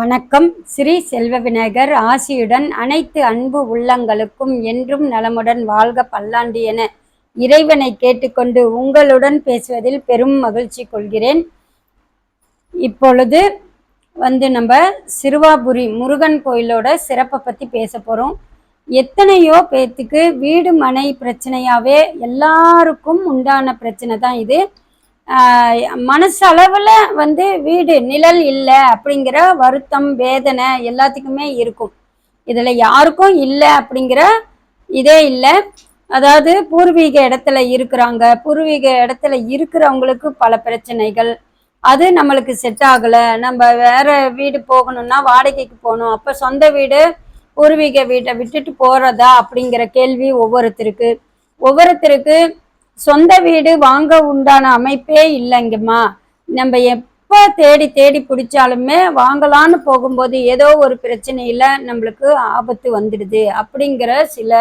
வணக்கம். ஸ்ரீ செல்வ விநாயகர் ஆசியுடன் அனைத்து அன்பு உள்ளங்களுக்கும் என்றும் நலமுடன் வாழ்க பல்லாண்டு என இறைவனை கேட்டுக்கொண்டு உங்களுடன் பேசுவதில் பெரும் மகிழ்ச்சி கொள்கிறேன். இப்பொழுது வந்து நம்ம சிறுவாபுரி முருகன் கோயிலோட சிறப்பை பற்றி பேச போகிறோம் எத்தனையோ பேர்த்துக்கு வீடு மனை பிரச்சனையாவே எல்லாருக்கும் உண்டான பிரச்சனை தான் இது. மனசளவில் வந்து வீடு நிழல் இல்லை அப்படிங்கிற வருத்தம் வேதனை எல்லாத்துக்குமே இருக்கும். இதில் யாருக்கும் இல்லை அப்படிங்கிற இதே இல்லை. அதாவது பூர்வீக இடத்துல இருக்கிறாங்க. பூர்வீக இடத்துல இருக்கிறவங்களுக்கு பல பிரச்சனைகள். அது நம்மளுக்கு செட் ஆகலை. நம்ம வேற வீடு போகணும்னா வாடகைக்கு போகணும். அப்போ சொந்த வீடு பூர்வீக வீட்டை விட்டுட்டு போகிறதா அப்படிங்கிற கேள்வி ஒவ்வொருத்தருக்கு. ஒவ்வொருத்தருக்கு சொந்த வீடு வாங்க உண்டான அமைப்பே இல்லைங்கம்மா. நம்ம எப்போ தேடி தேடி பிடிச்சாலுமே வாங்கலான்னு போகும்போது ஏதோ ஒரு பிரச்சனையில் நம்மளுக்கு ஆபத்து வந்துடுது அப்படிங்கிற சில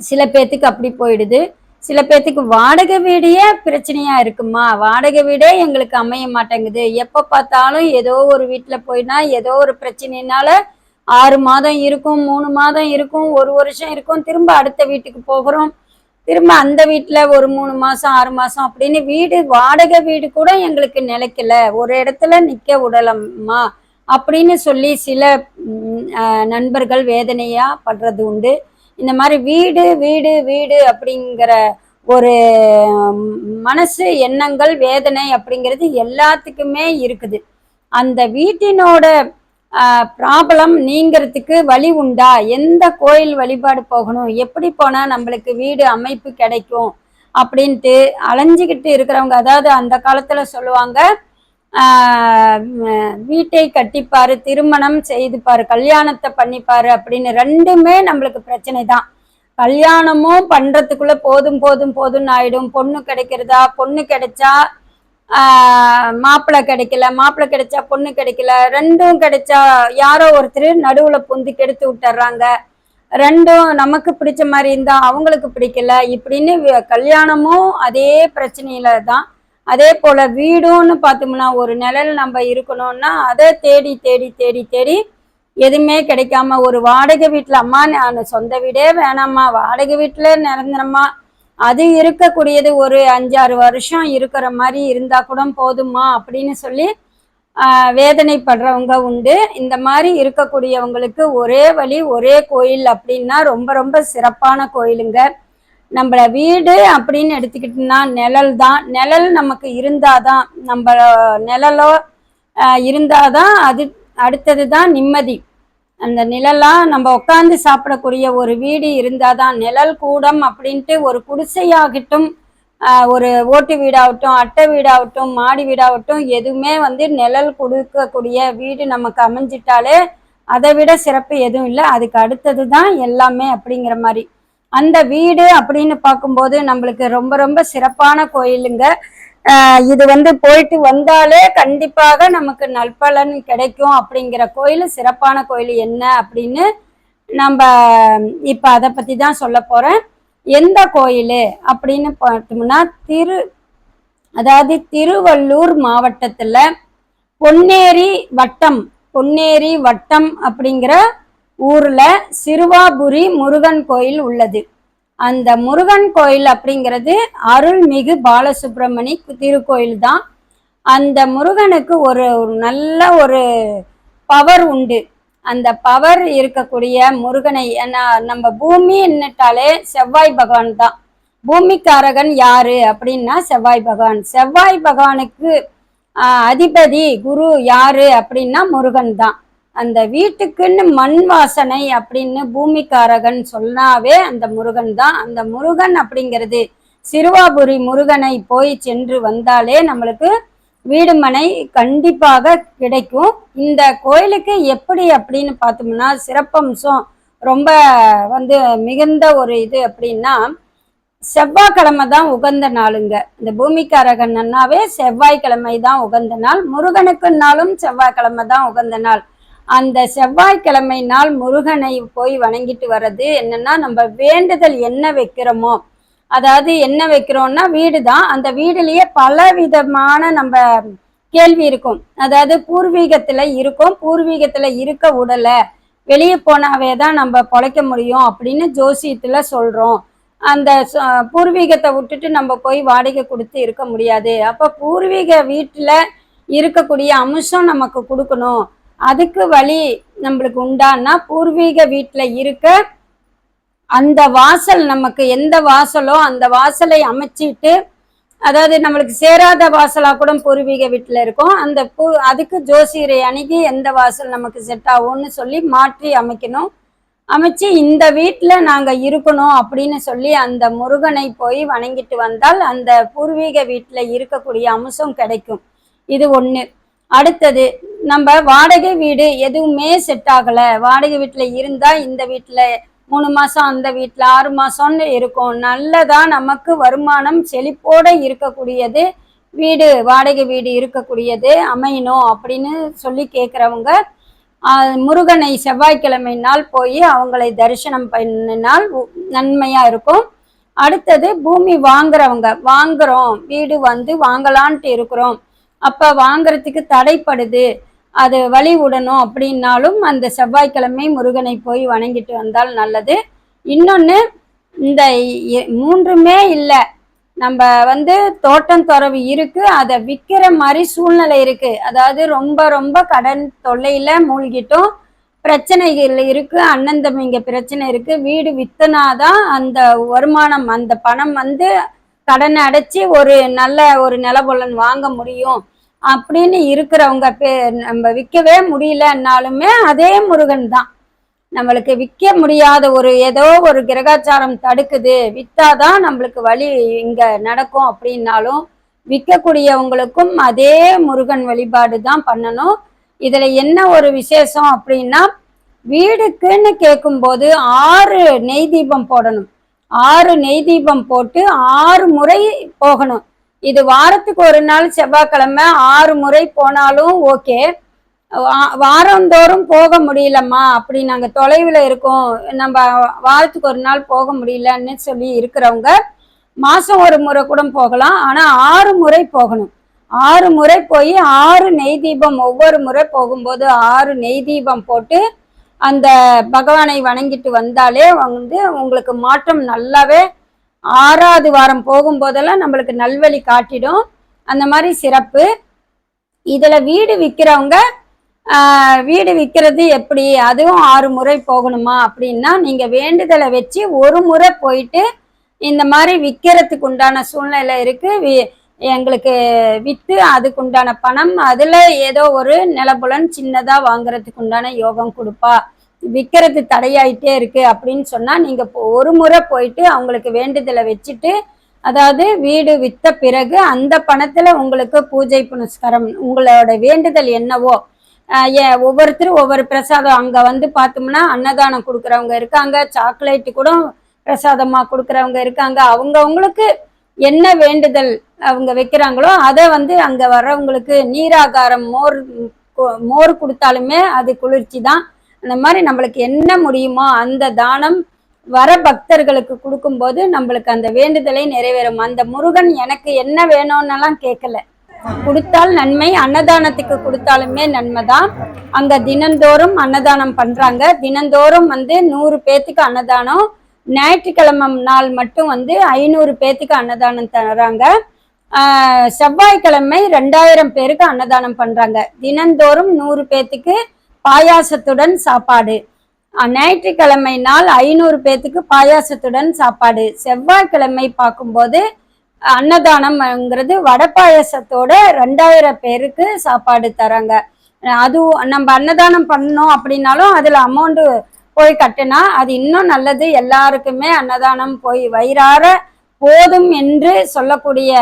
சில பேர்த்துக்கு அப்படி போயிடுது. சில பேர்த்துக்கு வாடகை வீடே பிரச்சனையாக இருக்குமா? வாடகை வீடே எங்களுக்கு அமைய மாட்டேங்குது. எப்போ பார்த்தாலும் ஏதோ ஒரு வீட்டில் போயினா ஏதோ ஒரு பிரச்சனைனால ஆறு மாதம் இருக்கும் மூணு மாதம் இருக்கும் ஒரு வருஷம் இருக்கும். திரும்ப அடுத்த வீட்டுக்கு போகிறோம். திரும்ப அந்த வீட்டில் ஒரு மூணு மாதம் ஆறு மாதம் அப்படின்னு வீடு வாடகை வீடு கூட எங்களுக்கு நிலைக்கல. ஒரு இடத்துல நிற்க விடலம்மா அப்படின்னு சொல்லி சில நண்பர்கள் வேதனையாக படுறது உண்டு. இந்த மாதிரி வீடு வீடு வீடு அப்படிங்கிற ஒரு மனசு எண்ணங்கள் வேதனை அப்படிங்கிறது எல்லாத்துக்குமே இருக்குது. அந்த வீட்டினோட ப்ராப்ளம் நீங்கிறதுக்கு வழி உண்டா? எந்த கோயில் வழிபாடு போகணும்? எப்படி போனால் நம்மளுக்கு வீடு அமைப்பு கிடைக்கும்? அப்படின்ட்டு அலைஞ்சிக்கிட்டு இருக்கிறவங்க அதாவது அந்த காலத்தில் சொல்லுவாங்க வீட்டை கட்டிப்பார் திருமணம் செய்துப்பார் கல்யாணத்தை பண்ணிப்பார் அப்படின்னு ரெண்டுமே நம்மளுக்கு பிரச்சனை தான். கல்யாணமும் பண்ணுறதுக்குள்ளே போதும் போதும் போதும்னு ஆயிடும். பொண்ணு கிடைக்கிறதா? பொண்ணு கிடைச்சா மாப்பிள்ளை கிடைக்கல மாப்பிள்ளை கிடைச்சா பொண்ணு கிடைக்கல ரெண்டும் கிடைச்சா யாரோ ஒருத்தர் நடுவில் புந்து கெடுத்து விட்டுறாங்க. ரெண்டும் நமக்கு பிடிச்ச மாதிரி இருந்தா அவங்களுக்கு பிடிக்கல. இப்படின்னு கல்யாணமும் அதே பிரச்சனையில தான் அதே போல வீடுன்னு பார்த்தோம்னா ஒரு நிழல் நம்ம இருக்கணும்னா அதை தேடி தேடி தேடி தேடி எதுவுமே கிடைக்காம ஒரு வாடகை வீட்டில் அம்மா நான் சொந்த வீடே வேணாம்மா வாடகை வீட்டில் நிரந்தரமா அது இருக்கக்கூடியது ஒரு அஞ்சாறு வருஷம் இருக்கிற மாதிரி இருந்தா கூட போதுமா அப்படின்னு சொல்லி வேதனைப்படுறவங்க உண்டு. இந்த மாதிரி இருக்கக்கூடியவங்களுக்கு ஒரே வழி ஒரே கோயில் அப்படின்னா ரொம்ப ரொம்ப சிறப்பான கோயிலுங்க. நம்மள வீடு அப்படின்னு எடுத்துக்கிட்டோம்னா நிழல் தான். நிழல் நமக்கு இருந்தாதான் நம்ம நிழலோ இருந்தாதான் அது அடுத்தது தான் நிம்மதி. அந்த நிழலாம் நம்ம உட்காந்து சாப்பிடக்கூடிய ஒரு வீடு இருந்தால் தான் நிழல் கூடம் அப்படின்ட்டு ஒரு குடிசையாகட்டும் ஒரு ஓட்டு வீடாகட்டும் அட்டை வீடாகட்டும் மாடி வீடாகட்டும் எதுவுமே வந்து நிழல் கொடுக்கக்கூடிய வீடு நமக்கு அமைஞ்சிட்டாலே அதை விட சிறப்பு எதுவும் இல்லை. அதுக்கு அடுத்தது தான் எல்லாமே அப்படிங்கிற மாதிரி. அந்த வீடு அப்படின்னு பார்க்கும்போது நம்மளுக்கு ரொம்ப ரொம்ப சிறப்பான கோயிலுங்க. இது வந்து போயிட்டு வந்தாலே கண்டிப்பாக நமக்கு நற்பலன் கிடைக்கும் அப்படிங்கிற கோயில் சிறப்பான கோயில் என்ன அப்படின்னு நம்ம இப்போ அதை பற்றி தான் சொல்ல போகிறேன் எந்த கோயில் அப்படின்னு பார்த்தோம்னா திரு அதாவது திருவள்ளூர் மாவட்டத்தில் பொன்னேரி வட்டம் பொன்னேரி வட்டம் அப்படிங்கிற ஊரில் சிறுவாபுரி முருகன் கோயில் உள்ளது. அந்த முருகன் கோயில் அப்படிங்கிறது அருள்மிகு பாலசுப்ரமணி திருக்கோயில் தான். அந்த முருகனுக்கு ஒரு நல்ல ஒரு பவர் உண்டு. அந்த பவர் இருக்கக்கூடிய முருகனை ஏன்னா நம்ம பூமி என்னட்டாலே செவ்வாய் பகவான் தான். பூமிக்காரகன் யாரு அப்படின்னா செவ்வாய் பகவான். செவ்வாய் பகவானுக்கு அதிபதி குரு யாரு அப்படின்னா முருகன் தான். அந்த வீட்டுக்குன்னு மண் வாசனை அப்படின்னு பூமிக்காரகன் சொன்னாவே அந்த முருகன் தான். அந்த முருகன் அப்படிங்கிறது சிறுவாபுரி முருகனை போய் சென்று வந்தாலே நம்மளுக்கு வீடுமனை கண்டிப்பாக கிடைக்கும். இந்த கோயிலுக்கு எப்படி அப்படின்னு பார்த்தோம்னா சிறப்பம்சம் ரொம்ப வந்து மிகுந்த ஒரு இது அப்படின்னா செவ்வாய்க்கிழமை தான் உகந்த நாளுங்க. இந்த பூமிக்காரகன் அண்ணாவே செவ்வாய்க்கிழமை தான் உகந்த நாள். முருகனுக்குன்னாலும் செவ்வாய்க்கிழமை தான் உகந்த நாள். அந்த செவ்வாய்க்கிழமை நாள் முருகனை போய் வணங்கிட்டு வர்றது என்னன்னா நம்ம வேண்டுதல் என்ன வைக்கிறோமோ அதாவது என்ன வைக்கிறோம்னா வீடு தான் அந்த வீடுலயே பல விதமான நம்ம கேள்வி இருக்கும். அதாவது பூர்வீகத்துல இருக்கும் பூர்வீகத்துல இருக்க உடல வெளியே போனாவே தான் நம்ம பொழைக்க முடியும் அப்படின்னு ஜோசியத்துல சொல்றோம். அந்த ச- பூர்வீகத்தை விட்டுட்டு நம்ம போய் வாடகை கொடுத்து இருக்க முடியாது. அப்ப பூர்வீக வீட்டுல இருக்கக்கூடிய அம்சம் நமக்கு கொடுக்கணும். அதுக்கு வழி நம்மளுக்கு உண்டான்னா பூர்வீக வீட்டில் இருக்க அந்த வாசல் நமக்கு எந்த வாசலோ அந்த வாசலை அமைச்சிட்டு அதாவது நம்மளுக்கு சேராத வாசலாக கூட பூர்வீக வீட்டில் இருக்கும். அந்த பூ அதுக்கு ஜோசியரை அணுகி எந்த வாசல் நமக்கு செட் ஆகும்னு சொல்லி மாற்றி அமைக்கணும். அமைச்சு இந்த வீட்டில் நாங்கள் இருக்கணும் அப்படின்னு சொல்லி அந்த முருகனை போய் வணங்கிட்டு வந்தால் அந்த பூர்வீக வீட்டில் இருக்கக்கூடிய அம்சம் கிடைக்கும். இது ஒன்று அடுத்தது நம்ம வாடகை வீடு எதுவுமே செட் ஆகல. வாடகை வீட்டுல இருந்தா இந்த வீட்டுல மூணு மாசம் அந்த வீட்டுல ஆறு மாசம்னு இருக்கும். நல்லதா நமக்கு வருமானம் செழிப்போட இருக்கக்கூடியது வீடு வாடகை வீடு இருக்கக்கூடியது அமையணும் அப்படின்னு சொல்லி கேட்குறவங்க முருகனை செவ்வாய்க்கிழமை நாள் போய் அவங்களை தரிசனம் பண்ணினால் நன்மையாக நன்மையா இருக்கும். அடுத்தது பூமி வாங்குறவங்க வாங்குறோம் வீடு வந்து வாங்கலான்ட்டு இருக்கிறோம். அப்போ வாங்கிறதுக்கு தடைப்படுது. அது வழி விடணும் அப்படின்னாலும் அந்த செவ்வாய்க்கிழமை முருகனை போய் வணங்கிட்டு வந்தால் நல்லது. இன்னொன்று இந்த மூன்றுமே இல்லை. நம்ம வந்து தோட்டம் துறவு இருக்கு. அதை விற்கிற மாதிரி சூழ்நிலை இருக்கு. அதாவது ரொம்ப ரொம்ப கடன் தொல்லையில மூழ்கிட்டோம். பிரச்சனைகள் இருக்கு. அண்ணன் தம்பிங்க பிரச்சனை இருக்கு. வீடு வித்தனாதான் அந்த வருமானம் அந்த பணம் வந்து கடனை அடைச்சி ஒரு நல்ல ஒரு நிலபொலன் வாங்க முடியும். அப்படின்னு இருக்கிறவங்க பே நம்ம விற்கவே முடியலன்னாலுமே அதே முருகன் தான். நம்மளுக்கு விற்க முடியாத ஒரு ஏதோ ஒரு கிரகாச்சாரம் தடுக்குது விற்றாதான் நம்மளுக்கு வழி இங்க நடக்கும் அப்படின்னாலும் விற்கக்கூடியவங்களுக்கும் அதே முருகன் வழிபாடு தான் பண்ணணும். இதுல என்ன ஒரு விசேஷம் அப்படின்னா வீடுக்குன்னு கேட்கும்போது ஆறு நெய் தீபம் போடணும். ஆறு நெய் தீபம் போட்டு ஆறு முறை போகணும். இது வாரத்துக்கு ஒரு நாள் செவ்வாய்க்கிழமை ஆறு முறை போனாலும் ஓகே. வாரந்தோறும் போக முடியலம்மா அப்படி நாங்கள் தொலைவில் இருக்கோம். நம்ம வாரத்துக்கு ஒரு நாள் போக முடியலன்னு சொல்லி இருக்கிறவங்க மாதம் ஒரு முறை கூட போகலாம். ஆனால் ஆறு முறை போகணும். ஆறு முறை போய் ஆறு நெய் தீபம் ஒவ்வொரு முறை போகும்போது ஆறு நெய் தீபம் போட்டு அந்த பகவானை வணங்கிட்டு வந்தாலே வந்து உங்களுக்கு மாற்றம் நல்லாவே ஆறாவது வாரம் போகும்போதெல்லாம் நம்மளுக்கு நல்வழி காட்டிடும். அந்த மாதிரி சிறப்பு. இதில் வீடு விற்கிறவங்க வீடு விற்கிறது எப்படி? அதுவும் ஆறு முறை போகணுமா? அப்படின்னா நீங்கள் வேண்டுதலை வச்சு ஒரு முறை போயிட்டு இந்த மாதிரி விற்கிறதுக்கு உண்டான சூழ்நிலை இருக்குது வி- எங்களுக்கு விற்று அதுக்கு உண்டான பணம் அதில் ஏதோ ஒரு நிலபுலன் சின்னதாக வாங்குறதுக்கு உண்டான யோகம் கொடுப்பா. விற்கிறது தடையாயிட்டே இருக்கு அப்படின்னு சொன்னா நீங்க ஒரு முறை போயிட்டு அவங்களுக்கு வேண்டுதலை வச்சுட்டு அதாவது வீடு வித்த பிறகு அந்த பணத்துல உங்களுக்கு பூஜை புனஸ்காரம் உங்களோட வேண்டுதல் என்னவோ ஒவ்வொருத்தரும் ஒவ்வொரு பிரசாதம் அங்க வந்து பார்த்தோம்னா அன்னதானம் கொடுக்குறவங்க இருக்காங்க சாக்லேட் கூட பிரசாதமா கொடுக்குறவங்க இருக்காங்க. அவங்கவுங்களுக்கு என்ன வேண்டுதல் அவங்க வைக்கிறாங்களோ அதை வந்து அங்க வர்றவங்களுக்கு நீராகாரம் மோர் மோர் கொடுத்தாலுமே அது குளிர்ச்சி தான் அந்த மாதிரி நம்மளுக்கு என்ன முடியுமோ அந்த தானம் வர பக்தர்களுக்கு கொடுக்கும்போது நம்மளுக்கு அந்த வேண்டுதலை நிறைவேறும். அந்த முருகன் எனக்கு என்ன வேணும்னெல்லாம் கேட்கல. கொடுத்தால் நன்மை அன்னதானத்துக்கு கொடுத்தாலுமே நன்மை தான் அங்க தினந்தோறும் அன்னதானம் பண்றாங்க. தினந்தோறும் வந்து நூறு பேத்துக்கு அன்னதானம். ஞாயிற்றுக்கிழமை நாள் மட்டும் வந்து ஐநூறு பேத்துக்கு அன்னதானம் தராங்க. செவ்வாய்க்கிழமை ரெண்டாயிரம் பேருக்கு அன்னதானம் பண்றாங்க. தினந்தோறும் நூறு பேத்துக்கு பாயாசத்துடன் சாப்பாடு. ஞாயிற்றுக்கிழமை நாள் ஐநூறு பேத்துக்கு பாயாசத்துடன் சாப்பாடு. செவ்வாய்க்கிழமை பார்க்கும்போது அன்னதானம்ங்கிறது வடை பாயாசத்தோட ரெண்டாயிரம் பேருக்கு சாப்பாடு தராங்க. அதுவும் அது நம்ம அன்னதானம் பண்ணோம் அப்படின்னாலும் அதில் அமௌண்ட்டு போய் கட்டினா அது இன்னும் நல்லது. எல்லாருக்குமே அன்னதானம் போய் வயிறார போதும் என்று சொல்லக்கூடிய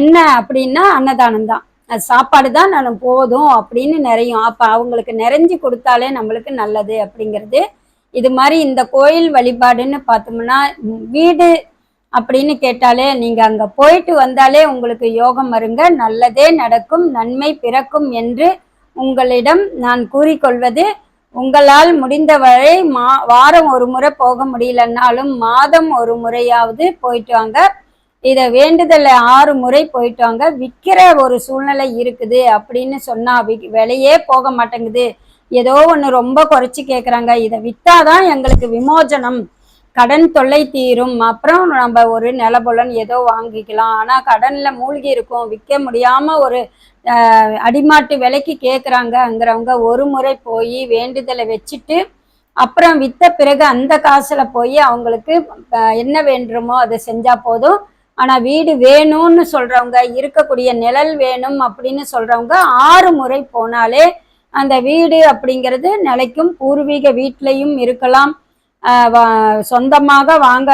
என்ன அப்படின்னா அன்னதானம் தான் சாப்பாடு தான் நான் போதும் அப்படின்னு நிறையும். அப்போ அவங்களுக்கு நிறைஞ்சு கொடுத்தாலே நம்மளுக்கு நல்லது அப்படிங்கிறது. இது மாதிரி இந்த கோயில் வழிபாடுன்னு பார்த்தோம்னா வீடு அப்படின்னு கேட்டாலே நீங்கள் அங்கே போயிட்டு வந்தாலே உங்களுக்கு யோகம் வருங்க நல்லதே நடக்கும் நன்மை பிறக்கும் என்று உங்களிடம் நான் கூறிக்கொள்வது. உங்களால் முடிந்தவரை மா வாரம் ஒரு முறை போக முடியலன்னாலும் மாதம் ஒரு முறையாவது போயிட்டு வாங்க. இதை வேண்டுதலை ஆறு முறை போயிட்டவங்க விற்கிற ஒரு சூழ்நிலை இருக்குது அப்படின்னு சொன்னா வி- விலையே போக மாட்டேங்குது. ஏதோ ஒன்று ரொம்ப குறைச்சி கேட்குறாங்க இதை விற்றாதான் எங்களுக்கு விமோசனம். கடன் தொல்லை தீரும். அப்புறம் நம்ம ஒரு நிலபுலன் ஏதோ வாங்கிக்கலாம். ஆனால் கடனில் மூழ்கி இருக்கும். விற்க முடியாமல் ஒரு அடிமாட்டு விலைக்கு கேட்குறாங்கங்கிறவங்க ஒரு முறை போய் வேண்டுதலை வச்சுட்டு அப்புறம் விற்ற பிறகு அந்த காசில் போய் அவங்களுக்கு என்ன வேண்டுமோ அதை செஞ்சால் போதும். ஆனா வீடு வேணும்னு சொல்றவங்க இருக்கக்கூடிய நிழல் வேணும் அப்படின்னு சொல்றவங்க ஆறு முறை போனாலே அந்த வீடு அப்படிங்கிறது நிலைக்கும் பூர்வீக வீட்லையும் இருக்கலாம். சொந்தமாக வாங்க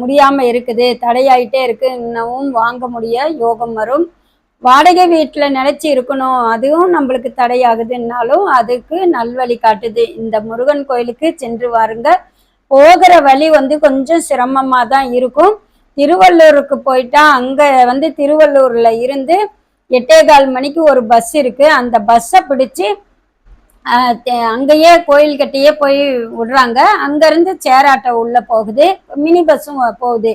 முடியாம இருக்குது தடையாயிட்டே இருக்கு இன்னமும் வாங்க முடிய யோகம் வரும். வாடகை வீட்டில் நிலைச்சி இருக்கணும் அதுவும் நம்மளுக்கு தடையாகுதுன்னாலும் அதுக்கு நல்வழி காட்டுது. இந்த முருகன் கோயிலுக்கு சென்று வாருங்க. போகிற வழி வந்து கொஞ்சம் சிரமமாக தான் இருக்கும். திருவள்ளூருக்கு போயிட்டா அங்கே வந்து திருவள்ளூரில் இருந்து எட்டே கால் மணிக்கு ஒரு பஸ் இருக்குது அந்த பஸ்ஸை பிடிச்சி அங்கேயே கோயில்கிட்டயே போய் விடுறாங்க. அங்கேருந்து சேராட்டை உள்ளே போகுது. மினி பஸ்ஸும் போகுது.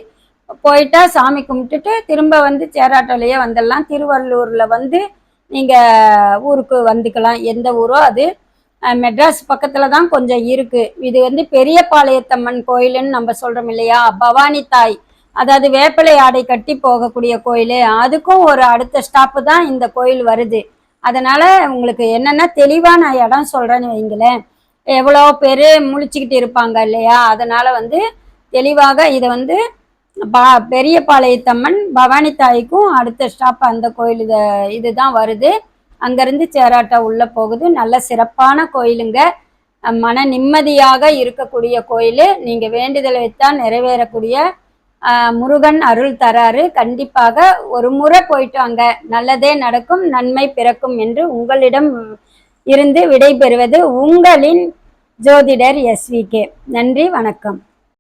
போயிட்டா சாமி கும்பிட்டுட்டு திரும்ப வந்து சேராட்டோலயே வந்துடலாம். திருவள்ளூரில் வந்து நீங்கள் ஊருக்கு வந்துக்கலாம். எந்த ஊரோ அது. மெட்ராஸ் பக்கத்தில் தான் கொஞ்சம் இருக்குது இது வந்து பெரியபாளையத்தம்மன் கோயிலுன்னு நம்ம சொல்கிறோம் இல்லையா? பவானி தாய் அதாவது வேப்பிலை ஆடை கட்டி போகக்கூடிய கோயில் அதுக்கும் ஒரு அடுத்த ஸ்டாப்பு தான் இந்த கோயில் வருது. அதனால உங்களுக்கு என்னென்ன தெளிவான இடம் சொல்கிறேன்னு வைங்களேன். எவ்வளோ பேர் முழிச்சுக்கிட்டு இருப்பாங்க இல்லையா? அதனால வந்து தெளிவாக இதை வந்து பா பெரியபாளையத்தம்மன் பவானி தாய்க்கும் அடுத்த ஸ்டாப் அந்த கோயில் இது இதுதான் வருது. அங்கேருந்து சேராட்டா உள்ளே போகுது. நல்ல சிறப்பான கோயிலுங்க. மன நிம்மதியாக இருக்கக்கூடிய கோயில். நீங்கள் வேண்டுதல் வைத்தால் நிறைவேறக்கூடிய முருகன் அருள் தராரு. கண்டிப்பாக ஒரு முறை போயிட்டு அங்க நல்லதே நடக்கும் நன்மை பிறக்கும் என்று உங்களிடம் இருந்து விடைபெறுவது உங்களின் ஜோதிடர் எஸ்விகே நன்றி வணக்கம்.